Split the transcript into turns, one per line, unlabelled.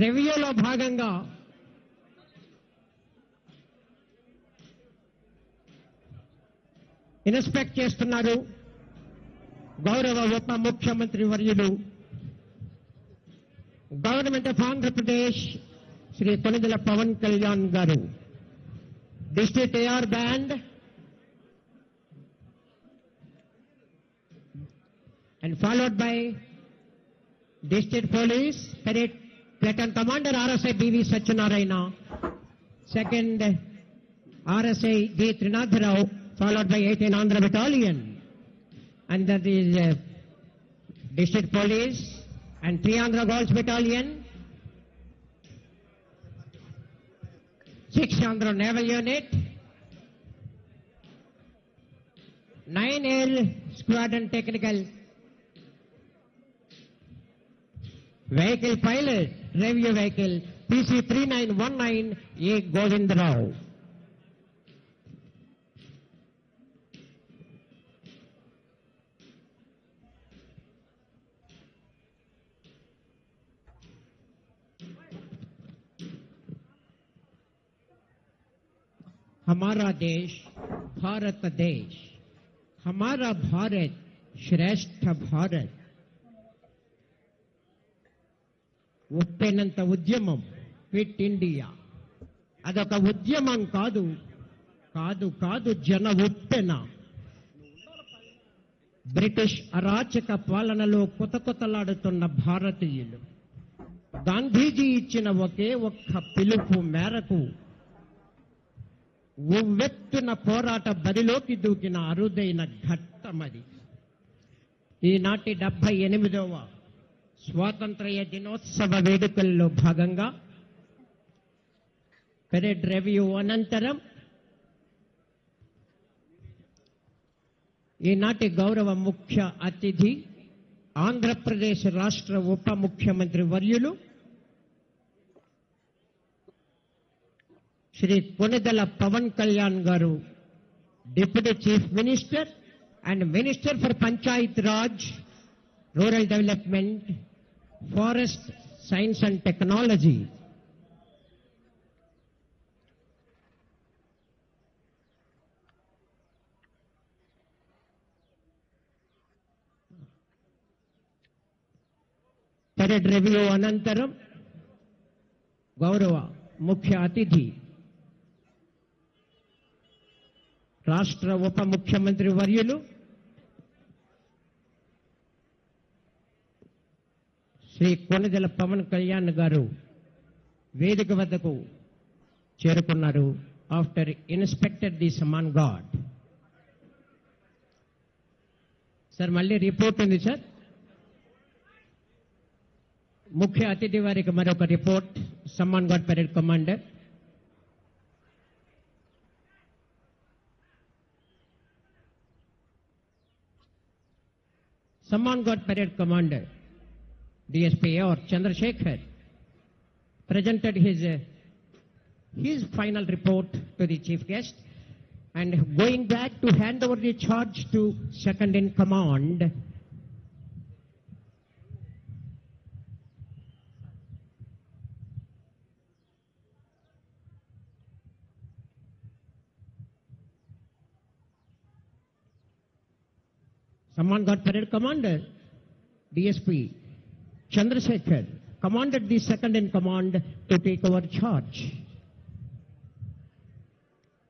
రెవెన్యూలో భాగంగా ఇన్స్పెక్ట్ చేస్తున్నారు గౌరవ ఉప ముఖ్యమంత్రి వర్యులు గవర్నమెంట్ ఆఫ్ ఆంధ్రప్రదేశ్ శ్రీ కొనిదల పవన్ కళ్యాణ్ గారు district AR band and followed by district police parade Platoon Commander RSA B.V. Sachinarayana, second RSA G. Trinath Rao, followed by 18 Andhra Battalion. And that is uh, District Police and 3 Andhra Girls Battalion, 6 Andhra Naval Unit, Nine L Squadron Technical vehicle pilot रेवियो vehicle PC three nine one nine A Govind Rao हमारा देश, भारत देश, हमारा भारत, श्रेष्ठ भारत। ఉప్పెనంత ఉద్యమం fit India. అదొక ఉద్యమం కాదు. కాదు కాదు జన ఉప్పెన. బ్రిటిష్ అరాచక పాలనలో కొత్త కొత్తలాడుతున్న భారతీయులు. గాంధీజీ ఇచ్చిన ఒకే ఒక్క పిలుపు మేరకు ఉవ్వెత్తున పోరాట బరిలోకి దూకిన అరుదైన ఘట్టమది. ఈనాటి డెబ్బై ఎనిమిదవ స్వాతంత్ర్య దినోత్సవ వేడుకల్లో భాగంగా పెరేడ్ రివ్యూ అనంతరం ఈనాటి గౌరవ ముఖ్య అతిథి ఆంధ్రప్రదేశ్ రాష్ట్ర ఉప ముఖ్యమంత్రి వర్యులు శ్రీ కొనిదల పవన్ కళ్యాణ్ గారు deputy chief minister and minister for Panchayat Raj rural development forest science and technology. Parade review అనంతరం గౌరవ ముఖ్య అతిథి రాష్ట్ర ఉప ముఖ్యమంత్రి వర్యులు శ్రీ కొనిదెల పవన్ కళ్యాణ్ గారు వేదిక వద్దకు చేరుకున్నారు after inspector the samman guard. Sir మళ్ళీ రిపోర్ట్ ఉంది సార్? ముఖ్య అతిథి వారికి మరొక report. Samman guard parade commander. Samman guard parade commander. DSP or Chandrasekhar, presented his, uh, his final report to the chief guest and going back to hand over the charge to second in command, Someone got parade commander, DSP Chandrasekhar, commanded the second in command to take over charge.